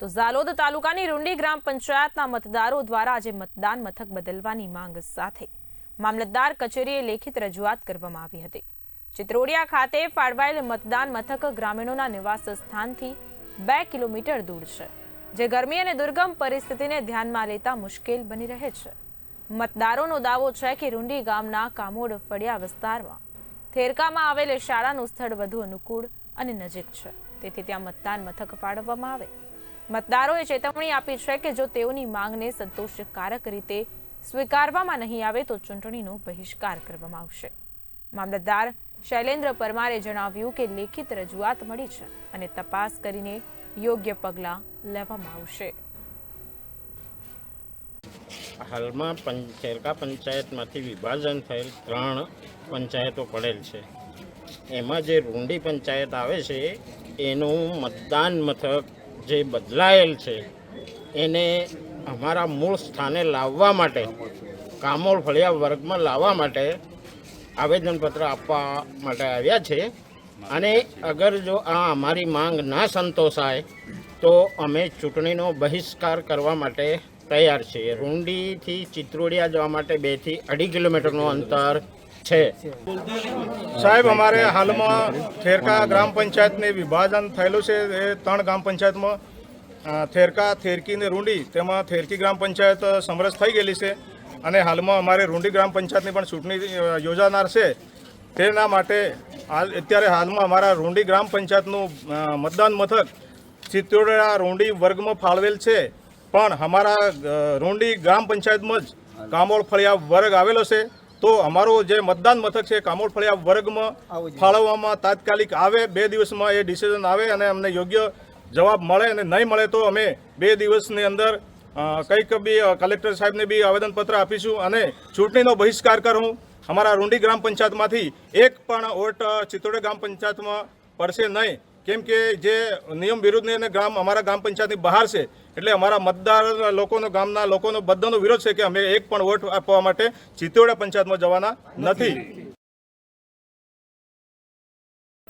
તો ઝાલોદ તાલુકાની રૂંડી ગ્રામ પંચાયતના મતદારો દ્વારા આજે મતદાન મથક બદલવાની માંગ સાથે મામલતદાર કચેરીએ લેખિત રજૂઆત કરવામાં આવી હતી. ચિત્રોડિયા ખાતે ફાળવાયેલ મતદાન મથક ગ્રામીણોના નિવાસ સ્થાનથી બે કિલોમીટર દૂર છે, જે ગરમી અને દુર્ગમ પરિસ્થિતિને ધ્યાનમાં લેતા મુશ્કેલ બની રહે છે. મતદારોનો દાવો છે કે રૂંડી ગામના કામોડ ફળિયા વિસ્તારમાં થેરકામાં આવેલ શાળાનું સ્થળ વધુ અનુકૂળ અને નજીક છે. તેથી ત્યાં મતદાન મથક ફાળવવામાં આવે. મતદારોએ ચેતવણી આપી છે કે જો તેઓની માંગને સંતોષકારક રીતે સ્વીકારવામાં નહીં આવે તો ચૂંટણીનો બહિષ્કાર કરવામાં આવશે. મામલતદાર શૈલેન્દ્ર પરમારે જણાવ્યું કે લેખિત રજૂઆત મળી છે અને તપાસ કરીને યોગ્ય પગલાં લેવામાં આવશે. હાલમાં પંચેરકા પંચાયતમાંથી વિભાજન થયેલ ત્રણ પંચાયતો પડેલ છે. એમાં જે રૂંડી પંચાયત આવે છે, એનું મતદાન મથક જે બદલાયેલ છે, એને અમારા મૂળ સ્થાને લાવવા માટે કામોળ ફળિયા વર્ગમાં લાવવા માટે આવેદનપત્ર આપવા માટે આવ્યા છે. અને અગર જો આ અમારી માંગ ના સંતોષાય, તો અમે ચૂંટણીનો બહિષ્કાર કરવા માટે તૈયાર છીએ. રૂંડીથી ચિત્રોડિયા જવા માટે બેથી અઢી કિલોમીટરનું અંતર છે. સાહેબ, અમારે હાલમાં થેરકા ગ્રામ પંચાયતને વિભાજન થયેલું છે. એ ત્રણ ગ્રામ પંચાયતમાં થેરકા, થેરકી ને રૂંડી, તેમાં થેરકી ગ્રામ પંચાયત સમરસ થઈ ગયેલી છે અને હાલમાં અમારે રૂંડી ગ્રામ પંચાયતની પણ ચૂંટણી યોજાનાર છે. તેના માટે અત્યારે હાલમાં અમારા રૂંડી ગ્રામ પંચાયતનું મતદાન મથક ચિત્તોડા રૂંડી વર્ગમાં ફાળવેલ છે. પણ અમારા રૂંડી ગ્રામ પંચાયતમાં જ કામોળ ફળિયા વર્ગ આવેલો છે. તો અમારો જે મતદાન મથક છે કામોડ ફળિયા વર્ગમાં ફાળવવામાં તાત્કાલિક આવે બે દિવસમાં એ ડિસિઝન આવે અને અમને યોગ્ય જવાબ મળે અને નહીં મળે તો અમે બે દિવસની અંદર કંઈક બી કલેક્ટર સાહેબને બી આવેદનપત્ર આપીશું અને ચૂંટણીનો બહિષ્કાર કરું. અમારા રૂંડી ગ્રામ પંચાયતમાંથી એક પણ અ, ચિત્તોડે ગ્રામ પંચાયતમાં પડશે નહીં. કેમ કે જે નિયમ વિરુદ્ધને અને ગ્રામ અમારા ગ્રામ પંચાયતની બહાર છે, એટલે અમારા મતદાર લોકોનો, ગામના લોકોનો બધાનો વિરોધ છે કે અમે એક પણ વોટ આપવા માટે ચિત્તોડા પંચાયતમાં જવાના નથી.